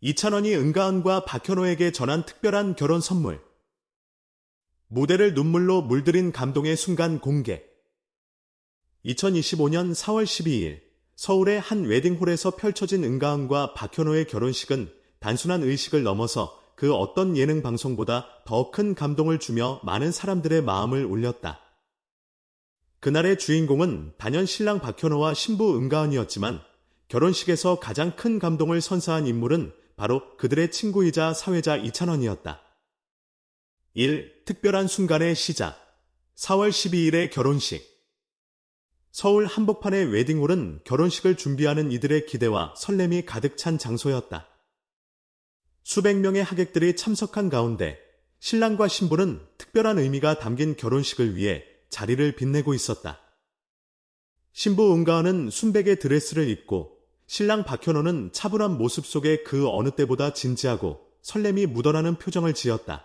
이찬원이 은가은과 박현호에게 전한 특별한 결혼 선물. 무대를 눈물로 물들인 감동의 순간 공개. 2025년 4월 12일 서울의 한 웨딩홀에서 펼쳐진 은가은과 박현호의 결혼식은 단순한 의식을 넘어서 그 어떤 예능 방송보다 더 큰 감동을 주며 많은 사람들의 마음을 울렸다. 그날의 주인공은 단연 신랑 박현호와 신부 은가은이었지만 결혼식에서 가장 큰 감동을 선사한 인물은 바로 그들의 친구이자 사회자 이찬원이었다. 1. 특별한 순간의 시작. 4월 12일의 결혼식. 서울 한복판의 웨딩홀은 결혼식을 준비하는 이들의 기대와 설렘이 가득 찬 장소였다. 수백 명의 하객들이 참석한 가운데 신랑과 신부는 특별한 의미가 담긴 결혼식을 위해 자리를 빛내고 있었다. 신부 은가은은 순백의 드레스를 입고 신랑 박현호는 차분한 모습 속에 그 어느 때보다 진지하고 설렘이 묻어나는 표정을 지었다.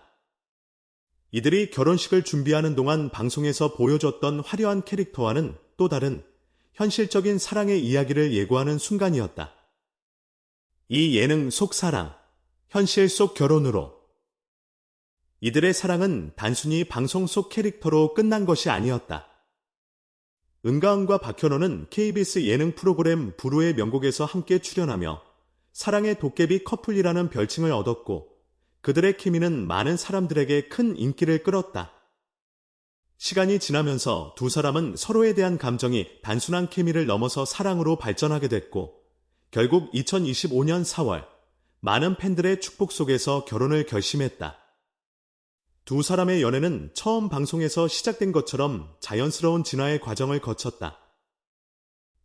이들이 결혼식을 준비하는 동안 방송에서 보여줬던 화려한 캐릭터와는 또 다른 현실적인 사랑의 이야기를 예고하는 순간이었다. 이 예능 속 사랑, 현실 속 결혼으로 이들의 사랑은 단순히 방송 속 캐릭터로 끝난 것이 아니었다. 은가은과 박현호는 KBS 예능 프로그램 부르의 명곡에서 함께 출연하며 사랑의 도깨비 커플이라는 별칭을 얻었고 그들의 케미는 많은 사람들에게 큰 인기를 끌었다. 시간이 지나면서 두 사람은 서로에 대한 감정이 단순한 케미를 넘어서 사랑으로 발전하게 됐고 결국 2025년 4월 많은 팬들의 축복 속에서 결혼을 결심했다. 두 사람의 연애는 처음 방송에서 시작된 것처럼 자연스러운 진화의 과정을 거쳤다.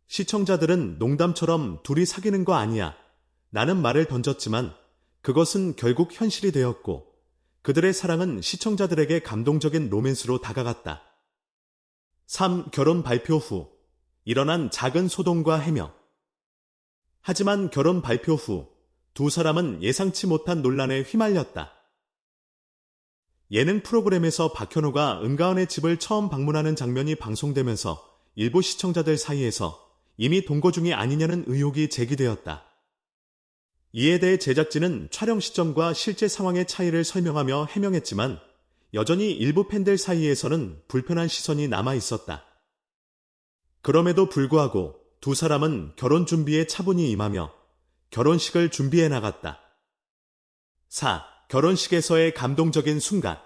시청자들은 농담처럼 둘이 사귀는 거 아니야. 나는 말을 던졌지만 그것은 결국 현실이 되었고 그들의 사랑은 시청자들에게 감동적인 로맨스로 다가갔다. 3. 결혼 발표 후 일어난 작은 소동과 해명. 하지만 결혼 발표 후 두 사람은 예상치 못한 논란에 휘말렸다. 예능 프로그램에서 박현호가 은가은의 집을 처음 방문하는 장면이 방송되면서 일부 시청자들 사이에서 이미 동거 중이 아니냐는 의혹이 제기되었다. 이에 대해 제작진은 촬영 시점과 실제 상황의 차이를 설명하며 해명했지만 여전히 일부 팬들 사이에서는 불편한 시선이 남아 있었다. 그럼에도 불구하고 두 사람은 결혼 준비에 차분히 임하며 결혼식을 준비해 나갔다. 4. 결혼식에서의 감동적인 순간.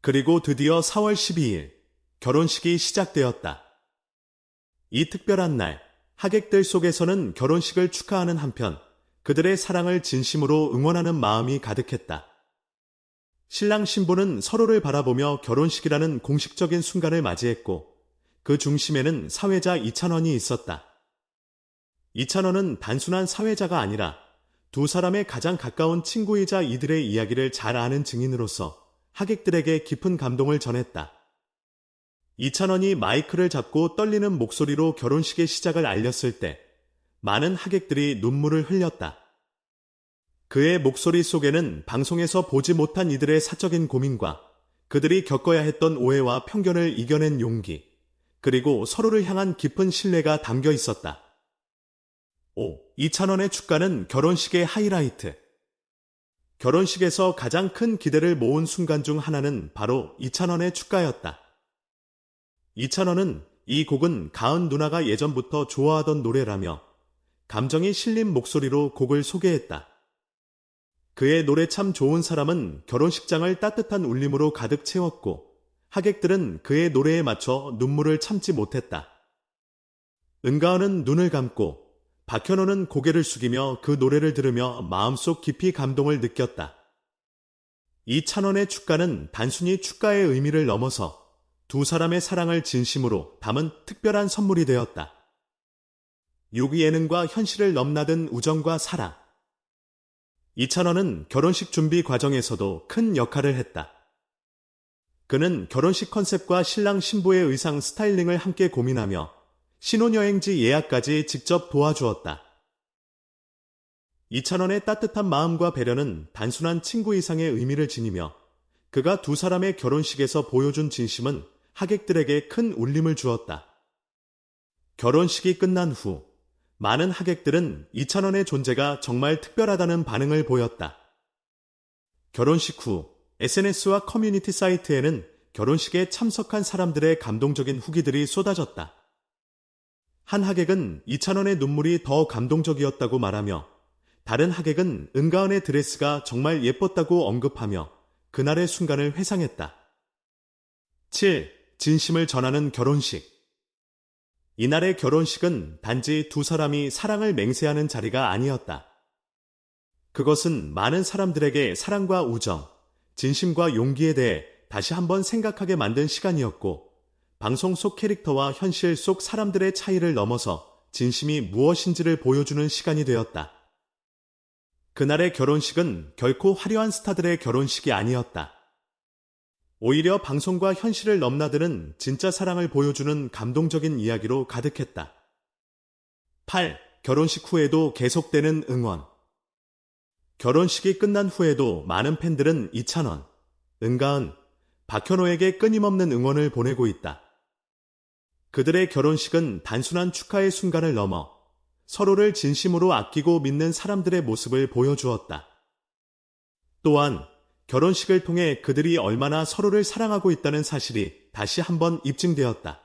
그리고 드디어 4월 12일 결혼식이 시작되었다. 이 특별한 날 하객들 속에서는 결혼식을 축하하는 한편 그들의 사랑을 진심으로 응원하는 마음이 가득했다. 신랑 신부는 서로를 바라보며 결혼식이라는 공식적인 순간을 맞이했고 그 중심에는 사회자 이찬원이 있었다. 이찬원은 단순한 사회자가 아니라 두 사람의 가장 가까운 친구이자 이들의 이야기를 잘 아는 증인으로서 하객들에게 깊은 감동을 전했다. 이찬원이 마이크를 잡고 떨리는 목소리로 결혼식의 시작을 알렸을 때 많은 하객들이 눈물을 흘렸다. 그의 목소리 속에는 방송에서 보지 못한 이들의 사적인 고민과 그들이 겪어야 했던 오해와 편견을 이겨낸 용기, 그리고 서로를 향한 깊은 신뢰가 담겨 있었다. 5. 이찬원의 축가는 결혼식의 하이라이트. 결혼식에서 가장 큰 기대를 모은 순간 중 하나는 바로 이찬원의 축가였다. 이찬원은 이 곡은 가은 누나가 예전부터 좋아하던 노래라며 감정이 실린 목소리로 곡을 소개했다. 그의 노래 참 좋은 사람은 결혼식장을 따뜻한 울림으로 가득 채웠고 하객들은 그의 노래에 맞춰 눈물을 참지 못했다. 은가은은 눈을 감고 박현호는 고개를 숙이며 그 노래를 들으며 마음속 깊이 감동을 느꼈다. 이 찬원의 축가는 단순히 축가의 의미를 넘어서 두 사람의 사랑을 진심으로 담은 특별한 선물이 되었다. 유기 예능과 현실을 넘나든 우정과 사랑. 이찬원은 결혼식 준비 과정에서도 큰 역할을 했다. 그는 결혼식 컨셉과 신랑 신부의 의상 스타일링을 함께 고민하며 신혼여행지 예약까지 직접 도와주었다. 이찬원의 따뜻한 마음과 배려는 단순한 친구 이상의 의미를 지니며 그가 두 사람의 결혼식에서 보여준 진심은 하객들에게 큰 울림을 주었다. 결혼식이 끝난 후 많은 하객들은 이찬원의 존재가 정말 특별하다는 반응을 보였다. 결혼식 후 SNS와 커뮤니티 사이트에는 결혼식에 참석한 사람들의 감동적인 후기들이 쏟아졌다. 한 하객은 이찬원의 눈물이 더 감동적이었다고 말하며 다른 하객은 은가은의 드레스가 정말 예뻤다고 언급하며 그날의 순간을 회상했다. 7. 진심을 전하는 결혼식. 이날의 결혼식은 단지 두 사람이 사랑을 맹세하는 자리가 아니었다. 그것은 많은 사람들에게 사랑과 우정, 진심과 용기에 대해 다시 한번 생각하게 만든 시간이었고, 방송 속 캐릭터와 현실 속 사람들의 차이를 넘어서 진심이 무엇인지를 보여주는 시간이 되었다. 그날의 결혼식은 결코 화려한 스타들의 결혼식이 아니었다. 오히려 방송과 현실을 넘나드는 진짜 사랑을 보여주는 감동적인 이야기로 가득했다. 8. 결혼식 후에도 계속되는 응원. 결혼식이 끝난 후에도 많은 팬들은 이찬원, 은가은, 박현호에게 끊임없는 응원을 보내고 있다. 그들의 결혼식은 단순한 축하의 순간을 넘어 서로를 진심으로 아끼고 믿는 사람들의 모습을 보여주었다. 또한 결혼식을 통해 그들이 얼마나 서로를 사랑하고 있다는 사실이 다시 한번 입증되었다.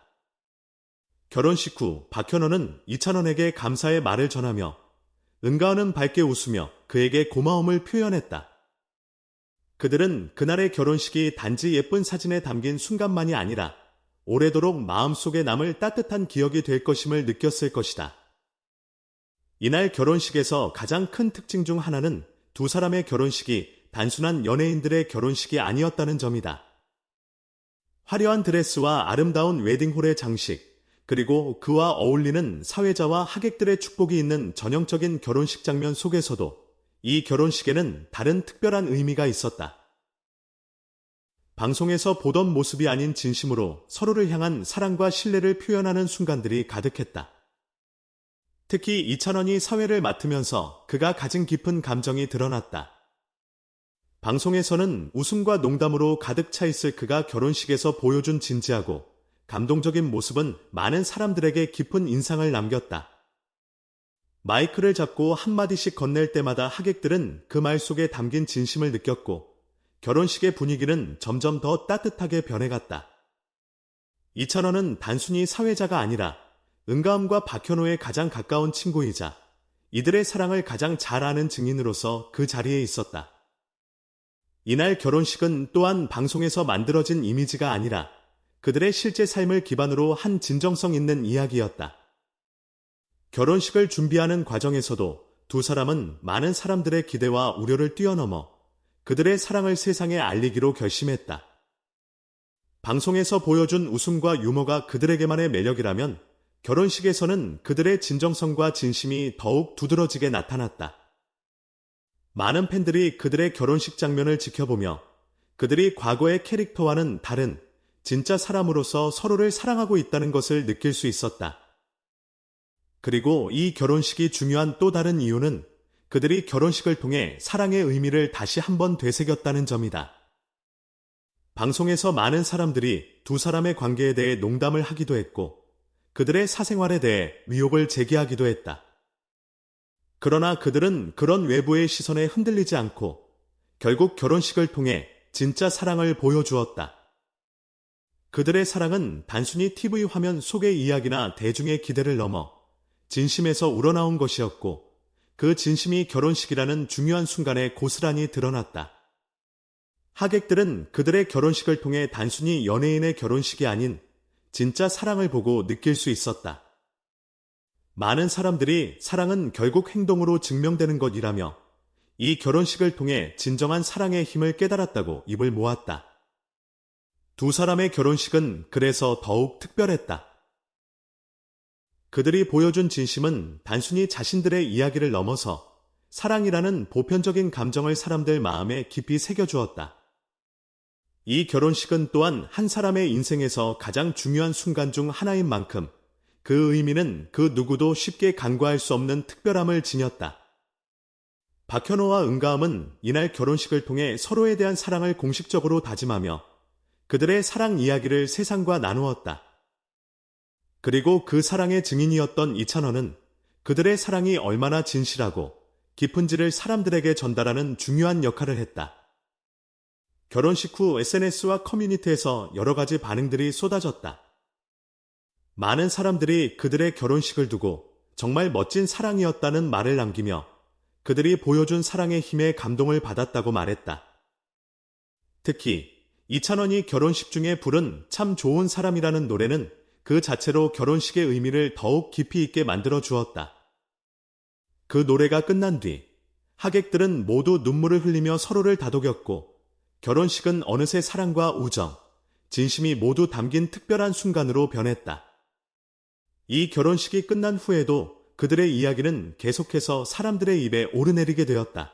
결혼식 후 박현호는 이찬원에게 감사의 말을 전하며 은가은은 밝게 웃으며 그에게 고마움을 표현했다. 그들은 그날의 결혼식이 단지 예쁜 사진에 담긴 순간만이 아니라 오래도록 마음속에 남을 따뜻한 기억이 될 것임을 느꼈을 것이다. 이날 결혼식에서 가장 큰 특징 중 하나는 두 사람의 결혼식이 단순한 연예인들의 결혼식이 아니었다는 점이다. 화려한 드레스와 아름다운 웨딩홀의 장식, 그리고 그와 어울리는 사회자와 하객들의 축복이 있는 전형적인 결혼식 장면 속에서도 이 결혼식에는 다른 특별한 의미가 있었다. 방송에서 보던 모습이 아닌 진심으로 서로를 향한 사랑과 신뢰를 표현하는 순간들이 가득했다. 특히 이찬원이 사회를 맡으면서 그가 가진 깊은 감정이 드러났다. 방송에서는 웃음과 농담으로 가득 차 있을 그가 결혼식에서 보여준 진지하고 감동적인 모습은 많은 사람들에게 깊은 인상을 남겼다. 마이크를 잡고 한마디씩 건넬 때마다 하객들은 그 말 속에 담긴 진심을 느꼈고 결혼식의 분위기는 점점 더 따뜻하게 변해갔다. 이찬원은 단순히 사회자가 아니라 은가음과 박현호의 가장 가까운 친구이자 이들의 사랑을 가장 잘 아는 증인으로서 그 자리에 있었다. 이날 결혼식은 또한 방송에서 만들어진 이미지가 아니라 그들의 실제 삶을 기반으로 한 진정성 있는 이야기였다. 결혼식을 준비하는 과정에서도 두 사람은 많은 사람들의 기대와 우려를 뛰어넘어 그들의 사랑을 세상에 알리기로 결심했다. 방송에서 보여준 웃음과 유머가 그들에게만의 매력이라면 결혼식에서는 그들의 진정성과 진심이 더욱 두드러지게 나타났다. 많은 팬들이 그들의 결혼식 장면을 지켜보며 그들이 과거의 캐릭터와는 다른 진짜 사람으로서 서로를 사랑하고 있다는 것을 느낄 수 있었다. 그리고 이 결혼식이 중요한 또 다른 이유는 그들이 결혼식을 통해 사랑의 의미를 다시 한번 되새겼다는 점이다. 방송에서 많은 사람들이 두 사람의 관계에 대해 농담을 하기도 했고 그들의 사생활에 대해 위협을 제기하기도 했다. 그러나 그들은 그런 외부의 시선에 흔들리지 않고 결국 결혼식을 통해 진짜 사랑을 보여주었다. 그들의 사랑은 단순히 TV 화면 속의 이야기나 대중의 기대를 넘어 진심에서 우러나온 것이었고 그 진심이 결혼식이라는 중요한 순간에 고스란히 드러났다. 하객들은 그들의 결혼식을 통해 단순히 연예인의 결혼식이 아닌 진짜 사랑을 보고 느낄 수 있었다. 많은 사람들이 사랑은 결국 행동으로 증명되는 것이라며 이 결혼식을 통해 진정한 사랑의 힘을 깨달았다고 입을 모았다. 두 사람의 결혼식은 그래서 더욱 특별했다. 그들이 보여준 진심은 단순히 자신들의 이야기를 넘어서 사랑이라는 보편적인 감정을 사람들 마음에 깊이 새겨주었다. 이 결혼식은 또한 한 사람의 인생에서 가장 중요한 순간 중 하나인 만큼 그 의미는 그 누구도 쉽게 간과할 수 없는 특별함을 지녔다. 박현호와 은가음은 이날 결혼식을 통해 서로에 대한 사랑을 공식적으로 다짐하며 그들의 사랑 이야기를 세상과 나누었다. 그리고 그 사랑의 증인이었던 이찬원은 그들의 사랑이 얼마나 진실하고 깊은지를 사람들에게 전달하는 중요한 역할을 했다. 결혼식 후 SNS와 커뮤니티에서 여러 가지 반응들이 쏟아졌다. 많은 사람들이 그들의 결혼식을 두고 정말 멋진 사랑이었다는 말을 남기며 그들이 보여준 사랑의 힘에 감동을 받았다고 말했다. 특히 이찬원이 결혼식 중에 부른 참 좋은 사람이라는 노래는 그 자체로 결혼식의 의미를 더욱 깊이 있게 만들어 주었다. 그 노래가 끝난 뒤 하객들은 모두 눈물을 흘리며 서로를 다독였고 결혼식은 어느새 사랑과 우정, 진심이 모두 담긴 특별한 순간으로 변했다. 이 결혼식이 끝난 후에도 그들의 이야기는 계속해서 사람들의 입에 오르내리게 되었다.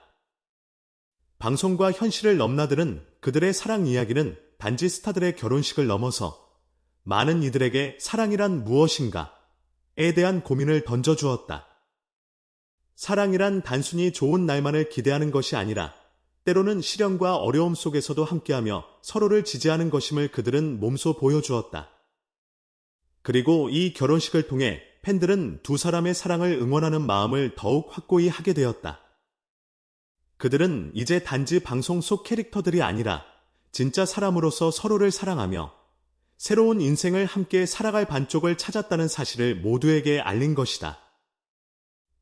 방송과 현실을 넘나드는 그들의 사랑 이야기는 단지 스타들의 결혼식을 넘어서 많은 이들에게 사랑이란 무엇인가에 대한 고민을 던져주었다. 사랑이란 단순히 좋은 날만을 기대하는 것이 아니라 때로는 시련과 어려움 속에서도 함께하며 서로를 지지하는 것임을 그들은 몸소 보여주었다. 그리고 이 결혼식을 통해 팬들은 두 사람의 사랑을 응원하는 마음을 더욱 확고히 하게 되었다. 그들은 이제 단지 방송 속 캐릭터들이 아니라 진짜 사람으로서 서로를 사랑하며 새로운 인생을 함께 살아갈 반쪽을 찾았다는 사실을 모두에게 알린 것이다.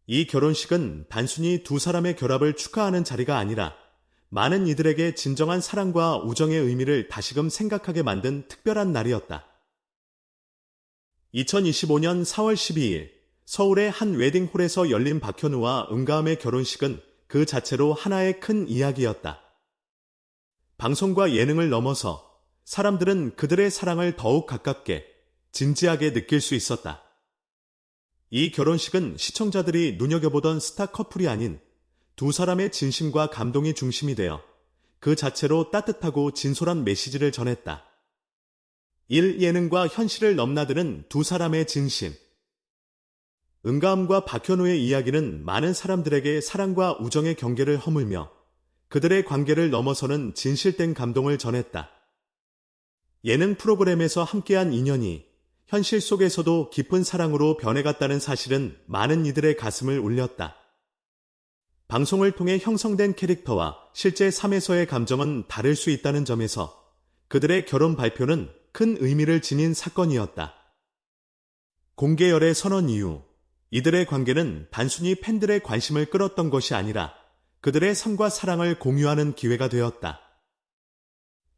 이 결혼식은 단순히 두 사람의 결합을 축하하는 자리가 아니라 많은 이들에게 진정한 사랑과 우정의 의미를 다시금 생각하게 만든 특별한 날이었다. 2025년 4월 12일 서울의 한 웨딩홀에서 열린 박현우와 은가음의 결혼식은 그 자체로 하나의 큰 이야기였다. 방송과 예능을 넘어서 사람들은 그들의 사랑을 더욱 가깝게 진지하게 느낄 수 있었다. 이 결혼식은 시청자들이 눈여겨보던 스타 커플이 아닌 두 사람의 진심과 감동이 중심이 되어 그 자체로 따뜻하고 진솔한 메시지를 전했다. 일 예능과 현실을 넘나드는 두 사람의 진심. 은가음과 박현우의 이야기는 많은 사람들에게 사랑과 우정의 경계를 허물며 그들의 관계를 넘어서는 진실된 감동을 전했다. 예능 프로그램에서 함께한 인연이 현실 속에서도 깊은 사랑으로 변해갔다는 사실은 많은 이들의 가슴을 울렸다. 방송을 통해 형성된 캐릭터와 실제 삶에서의 감정은 다를 수 있다는 점에서 그들의 결혼 발표는 큰 의미를 지닌 사건이었다. 공개열의 선언 이후 이들의 관계는 단순히 팬들의 관심을 끌었던 것이 아니라 그들의 삶과 사랑을 공유하는 기회가 되었다.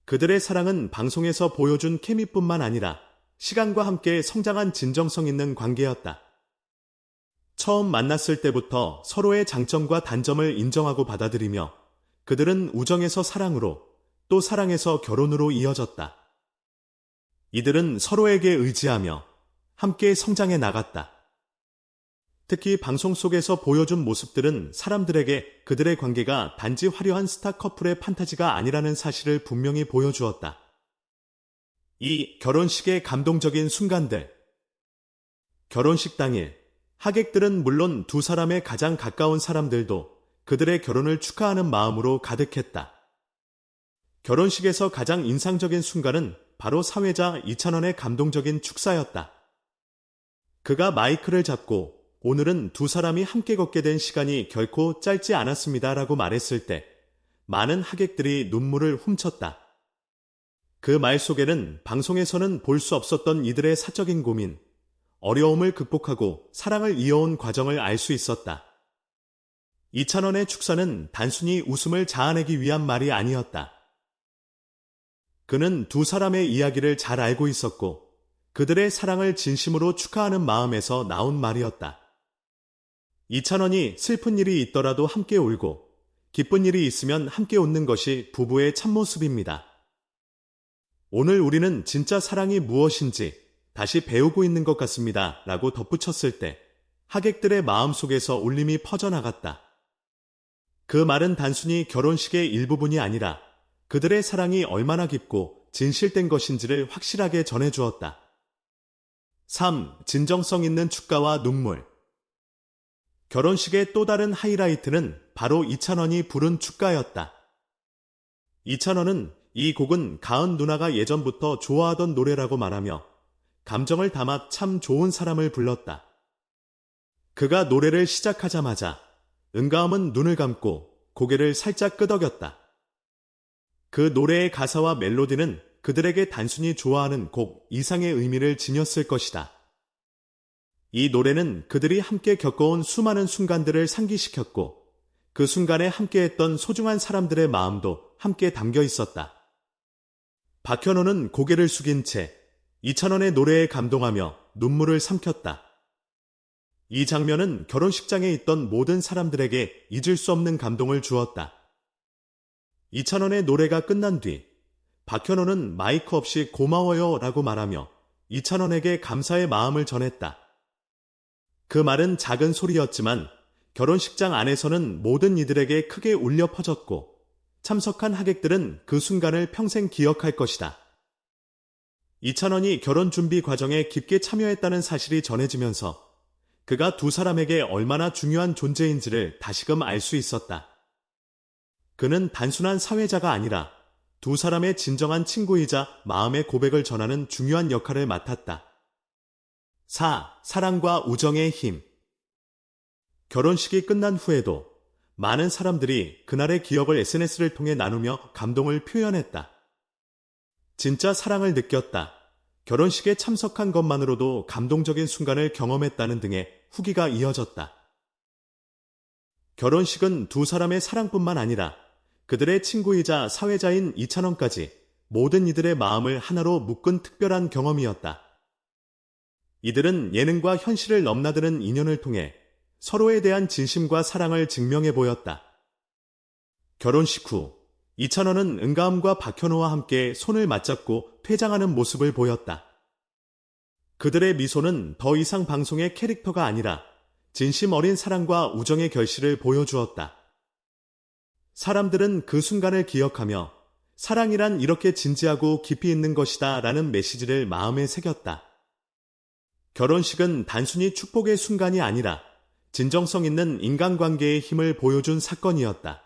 그들의 사랑은 방송에서 보여준 케미뿐만 아니라 시간과 함께 성장한 진정성 있는 관계였다. 처음 만났을 때부터 서로의 장점과 단점을 인정하고 받아들이며 그들은 우정에서 사랑으로 또 사랑에서 결혼으로 이어졌다. 이들은 서로에게 의지하며 함께 성장해 나갔다. 특히 방송 속에서 보여준 모습들은 사람들에게 그들의 관계가 단지 화려한 스타 커플의 판타지가 아니라는 사실을 분명히 보여주었다. 이 결혼식의 감동적인 순간들. 결혼식 당일, 하객들은 물론 두 사람의 가장 가까운 사람들도 그들의 결혼을 축하하는 마음으로 가득했다. 결혼식에서 가장 인상적인 순간은 바로 사회자 이찬원의 감동적인 축사였다. 그가 마이크를 잡고 오늘은 두 사람이 함께 걷게 된 시간이 결코 짧지 않았습니다 라고 말했을 때 많은 하객들이 눈물을 훔쳤다. 그 말 속에는 방송에서는 볼 수 없었던 이들의 사적인 고민, 어려움을 극복하고 사랑을 이어온 과정을 알 수 있었다. 이찬원의 축사는 단순히 웃음을 자아내기 위한 말이 아니었다. 그는 두 사람의 이야기를 잘 알고 있었고 그들의 사랑을 진심으로 축하하는 마음에서 나온 말이었다. 이찬원이 슬픈 일이 있더라도 함께 울고 기쁜 일이 있으면 함께 웃는 것이 부부의 참모습입니다. 오늘 우리는 진짜 사랑이 무엇인지 다시 배우고 있는 것 같습니다. 라고 덧붙였을 때 하객들의 마음속에서 울림이 퍼져나갔다. 그 말은 단순히 결혼식의 일부분이 아니라 그들의 사랑이 얼마나 깊고 진실된 것인지를 확실하게 전해주었다. 3. 진정성 있는 축가와 눈물. 결혼식의 또 다른 하이라이트는 바로 이찬원이 부른 축가였다. 이찬원은 이 곡은 가은 누나가 예전부터 좋아하던 노래라고 말하며 감정을 담아 참 좋은 사람을 불렀다. 그가 노래를 시작하자마자 은가음은 눈을 감고 고개를 살짝 끄덕였다. 그 노래의 가사와 멜로디는 그들에게 단순히 좋아하는 곡 이상의 의미를 지녔을 것이다. 이 노래는 그들이 함께 겪어온 수많은 순간들을 상기시켰고 그 순간에 함께했던 소중한 사람들의 마음도 함께 담겨 있었다. 박현호는 고개를 숙인 채 이찬원의 노래에 감동하며 눈물을 삼켰다. 이 장면은 결혼식장에 있던 모든 사람들에게 잊을 수 없는 감동을 주었다. 이찬원의 노래가 끝난 뒤 박현호는 마이크 없이 고마워요 라고 말하며 이찬원에게 감사의 마음을 전했다. 그 말은 작은 소리였지만 결혼식장 안에서는 모든 이들에게 크게 울려 퍼졌고 참석한 하객들은 그 순간을 평생 기억할 것이다. 이찬원이 결혼 준비 과정에 깊게 참여했다는 사실이 전해지면서 그가 두 사람에게 얼마나 중요한 존재인지를 다시금 알 수 있었다. 그는 단순한 사회자가 아니라 두 사람의 진정한 친구이자 마음의 고백을 전하는 중요한 역할을 맡았다. 4. 사랑과 우정의 힘. 결혼식이 끝난 후에도 많은 사람들이 그날의 기억을 SNS를 통해 나누며 감동을 표현했다. 진짜 사랑을 느꼈다. 결혼식에 참석한 것만으로도 감동적인 순간을 경험했다는 등의 후기가 이어졌다. 결혼식은 두 사람의 사랑뿐만 아니라 그들의 친구이자 사회자인 이찬원까지 모든 이들의 마음을 하나로 묶은 특별한 경험이었다. 이들은 예능과 현실을 넘나드는 인연을 통해 서로에 대한 진심과 사랑을 증명해 보였다. 결혼식 후 이찬원은 은가음과 박현호와 함께 손을 맞잡고 퇴장하는 모습을 보였다. 그들의 미소는 더 이상 방송의 캐릭터가 아니라 진심 어린 사랑과 우정의 결실을 보여주었다. 사람들은 그 순간을 기억하며 사랑이란 이렇게 진지하고 깊이 있는 것이다 라는 메시지를 마음에 새겼다. 결혼식은 단순히 축복의 순간이 아니라 진정성 있는 인간관계의 힘을 보여준 사건이었다.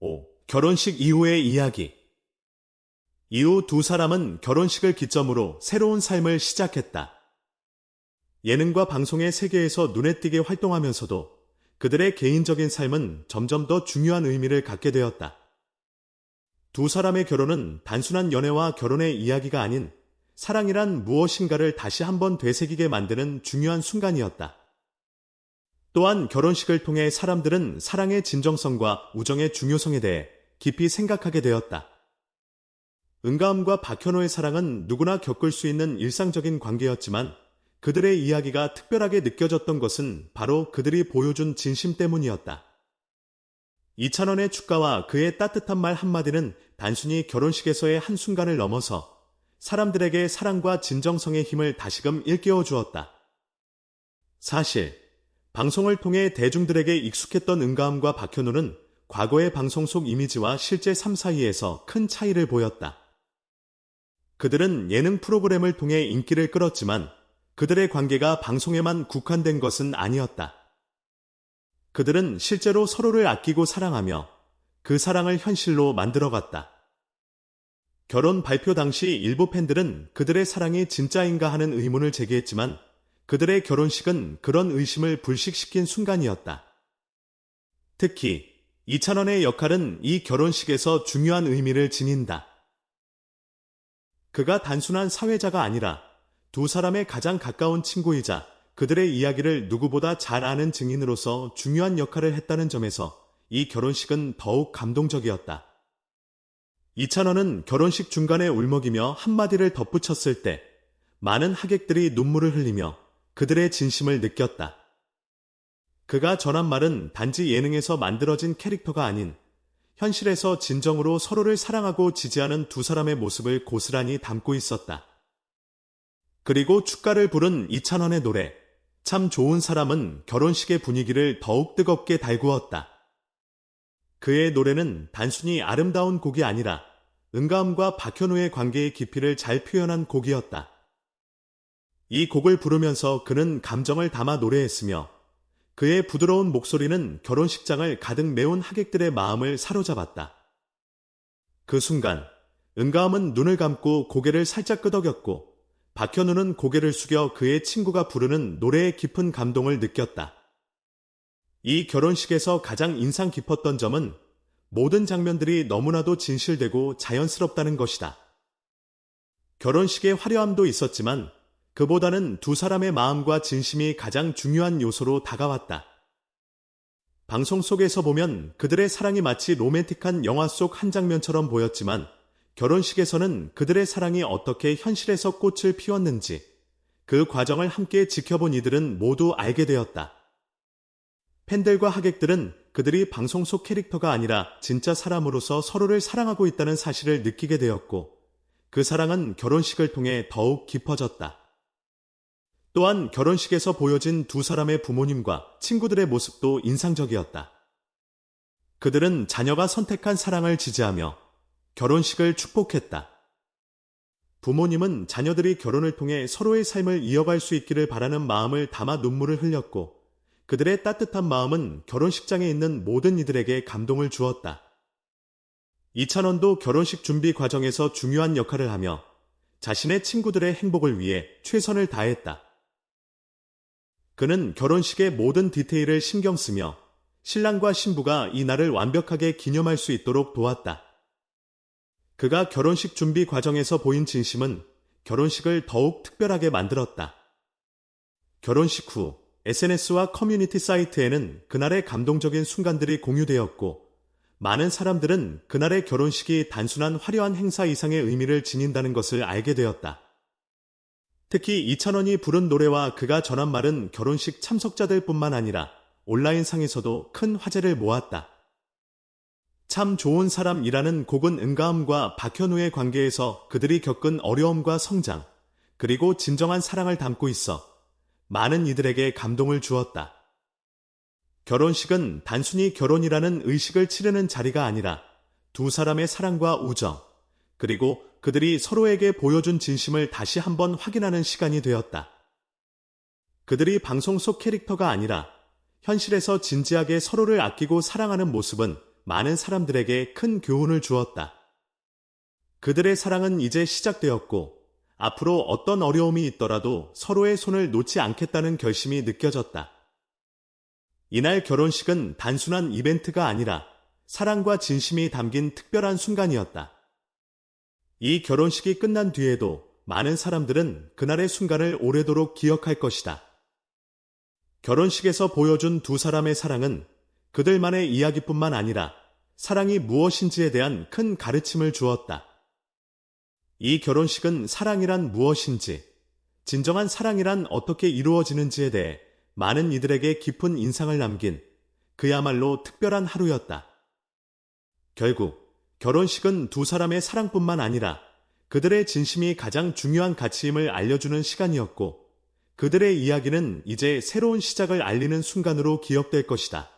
5. 결혼식 이후의 이야기 이후 두 사람은 결혼식을 기점으로 새로운 삶을 시작했다. 예능과 방송의 세계에서 눈에 띄게 활동하면서도 그들의 개인적인 삶은 점점 더 중요한 의미를 갖게 되었다. 두 사람의 결혼은 단순한 연애와 결혼의 이야기가 아닌 사랑이란 무엇인가를 다시 한번 되새기게 만드는 중요한 순간이었다. 또한 결혼식을 통해 사람들은 사랑의 진정성과 우정의 중요성에 대해 깊이 생각하게 되었다. 은가음과 박현호의 사랑은 누구나 겪을 수 있는 일상적인 관계였지만 그들의 이야기가 특별하게 느껴졌던 것은 바로 그들이 보여준 진심 때문이었다. 이찬원의 축가와 그의 따뜻한 말 한마디는 단순히 결혼식에서의 한순간을 넘어서 사람들에게 사랑과 진정성의 힘을 다시금 일깨워 주었다. 사실 방송을 통해 대중들에게 익숙했던 은가음과 박현우는 과거의 방송 속 이미지와 실제 삶 사이에서 큰 차이를 보였다. 그들은 예능 프로그램을 통해 인기를 끌었지만 그들의 관계가 방송에만 국한된 것은 아니었다. 그들은 실제로 서로를 아끼고 사랑하며 그 사랑을 현실로 만들어갔다. 결혼 발표 당시 일부 팬들은 그들의 사랑이 진짜인가 하는 의문을 제기했지만 그들의 결혼식은 그런 의심을 불식시킨 순간이었다. 특히 이찬원의 역할은 이 결혼식에서 중요한 의미를 지닌다. 그가 단순한 사회자가 아니라 두 사람의 가장 가까운 친구이자 그들의 이야기를 누구보다 잘 아는 증인으로서 중요한 역할을 했다는 점에서 이 결혼식은 더욱 감동적이었다. 이찬원은 결혼식 중간에 울먹이며 한마디를 덧붙였을 때 많은 하객들이 눈물을 흘리며 그들의 진심을 느꼈다. 그가 전한 말은 단지 예능에서 만들어진 캐릭터가 아닌 현실에서 진정으로 서로를 사랑하고 지지하는 두 사람의 모습을 고스란히 담고 있었다. 그리고 축가를 부른 이찬원의 노래, 참 좋은 사람은 결혼식의 분위기를 더욱 뜨겁게 달구었다. 그의 노래는 단순히 아름다운 곡이 아니라 은가음과 박현우의 관계의 깊이를 잘 표현한 곡이었다. 이 곡을 부르면서 그는 감정을 담아 노래했으며 그의 부드러운 목소리는 결혼식장을 가득 메운 하객들의 마음을 사로잡았다. 그 순간 은가음은 눈을 감고 고개를 살짝 끄덕였고 박현우는 고개를 숙여 그의 친구가 부르는 노래의 깊은 감동을 느꼈다. 이 결혼식에서 가장 인상 깊었던 점은 모든 장면들이 너무나도 진실되고 자연스럽다는 것이다. 결혼식의 화려함도 있었지만 그보다는 두 사람의 마음과 진심이 가장 중요한 요소로 다가왔다. 방송 속에서 보면 그들의 사랑이 마치 로맨틱한 영화 속 한 장면처럼 보였지만 결혼식에서는 그들의 사랑이 어떻게 현실에서 꽃을 피웠는지 그 과정을 함께 지켜본 이들은 모두 알게 되었다. 팬들과 하객들은 그들이 방송 속 캐릭터가 아니라 진짜 사람으로서 서로를 사랑하고 있다는 사실을 느끼게 되었고 그 사랑은 결혼식을 통해 더욱 깊어졌다. 또한 결혼식에서 보여진 두 사람의 부모님과 친구들의 모습도 인상적이었다. 그들은 자녀가 선택한 사랑을 지지하며 결혼식을 축복했다. 부모님은 자녀들이 결혼을 통해 서로의 삶을 이어갈 수 있기를 바라는 마음을 담아 눈물을 흘렸고 그들의 따뜻한 마음은 결혼식장에 있는 모든 이들에게 감동을 주었다. 이찬원도 결혼식 준비 과정에서 중요한 역할을 하며 자신의 친구들의 행복을 위해 최선을 다했다. 그는 결혼식의 모든 디테일을 신경 쓰며 신랑과 신부가 이 날을 완벽하게 기념할 수 있도록 도왔다. 그가 결혼식 준비 과정에서 보인 진심은 결혼식을 더욱 특별하게 만들었다. 결혼식 후 SNS와 커뮤니티 사이트에는 그날의 감동적인 순간들이 공유되었고 많은 사람들은 그날의 결혼식이 단순한 화려한 행사 이상의 의미를 지닌다는 것을 알게 되었다. 특히 이찬원이 부른 노래와 그가 전한 말은 결혼식 참석자들 뿐만 아니라 온라인상에서도 큰 화제를 모았다. 참 좋은 사람이라는 곡은 은가음과 박현우의 관계에서 그들이 겪은 어려움과 성장, 그리고 진정한 사랑을 담고 있어 많은 이들에게 감동을 주었다. 결혼식은 단순히 결혼이라는 의식을 치르는 자리가 아니라 두 사람의 사랑과 우정, 그리고 그들이 서로에게 보여준 진심을 다시 한번 확인하는 시간이 되었다. 그들이 방송 속 캐릭터가 아니라 현실에서 진지하게 서로를 아끼고 사랑하는 모습은 많은 사람들에게 큰 교훈을 주었다. 그들의 사랑은 이제 시작되었고 앞으로 어떤 어려움이 있더라도 서로의 손을 놓지 않겠다는 결심이 느껴졌다. 이날 결혼식은 단순한 이벤트가 아니라 사랑과 진심이 담긴 특별한 순간이었다. 이 결혼식이 끝난 뒤에도 많은 사람들은 그날의 순간을 오래도록 기억할 것이다. 결혼식에서 보여준 두 사람의 사랑은 그들만의 이야기뿐만 아니라 사랑이 무엇인지에 대한 큰 가르침을 주었다. 이 결혼식은 사랑이란 무엇인지, 진정한 사랑이란 어떻게 이루어지는지에 대해 많은 이들에게 깊은 인상을 남긴 그야말로 특별한 하루였다. 결국 결혼식은 두 사람의 사랑뿐만 아니라 그들의 진심이 가장 중요한 가치임을 알려주는 시간이었고 그들의 이야기는 이제 새로운 시작을 알리는 순간으로 기억될 것이다.